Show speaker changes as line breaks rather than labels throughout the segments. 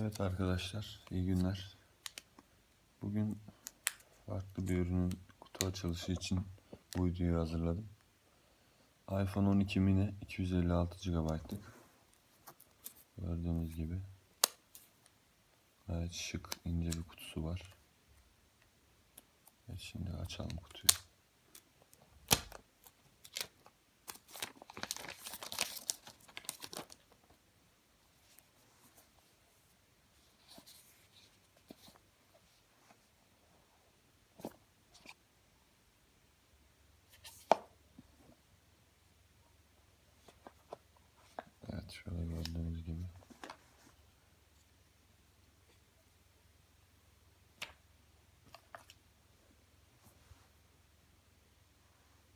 Evet arkadaşlar, iyi günler. Bugün farklı bir ürünün kutu açılışı için bu videoyu hazırladım. iPhone 12 mini 256 GB'lık. Gördüğünüz gibi gayet şık, ince bir kutusu var. Evet, şimdi açalım kutuyu. Evet, gördüğünüz gibi.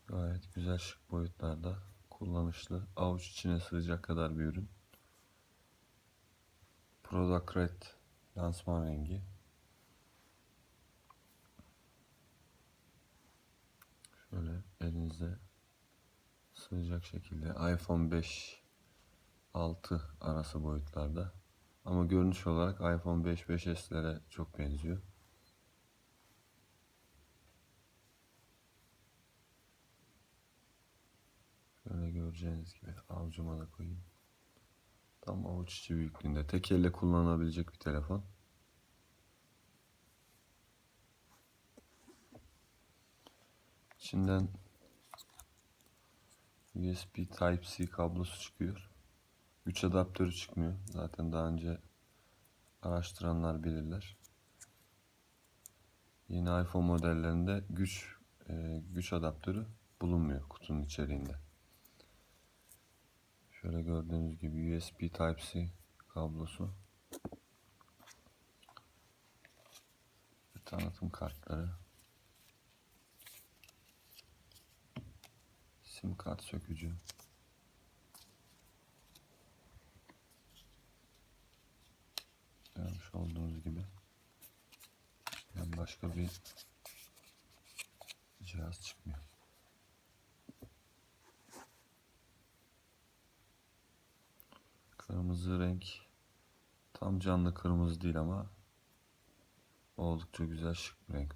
Gayet güzel şık boyutlarda kullanışlı. Avuç içine sığacak kadar bir ürün. Product Red lansman rengi. Şöyle elinizde sığacak şekilde iPhone 5 6 arası boyutlarda. Ama görünüş olarak iPhone 5 5S'lere çok benziyor. Şöyle göreceğiniz gibi avucuma da koyayım. Tam avuç içi büyüklüğünde. Tek elle kullanılabilecek bir telefon. İçinden USB Type-C kablosu çıkıyor. Güç adaptörü çıkmıyor. Zaten daha önce araştıranlar bilirler. Yeni iPhone modellerinde güç e, güç adaptörü bulunmuyor kutunun içeriğinde. Şöyle gördüğünüz gibi USB Type-C kablosu. Ve tanıtım kartları. Sim kart sökücü. Görmüş olduğunuz gibi. Yani başka bir cihaz çıkmıyor. Kırmızı renk tam canlı kırmızı değil ama oldukça güzel şık bir renk.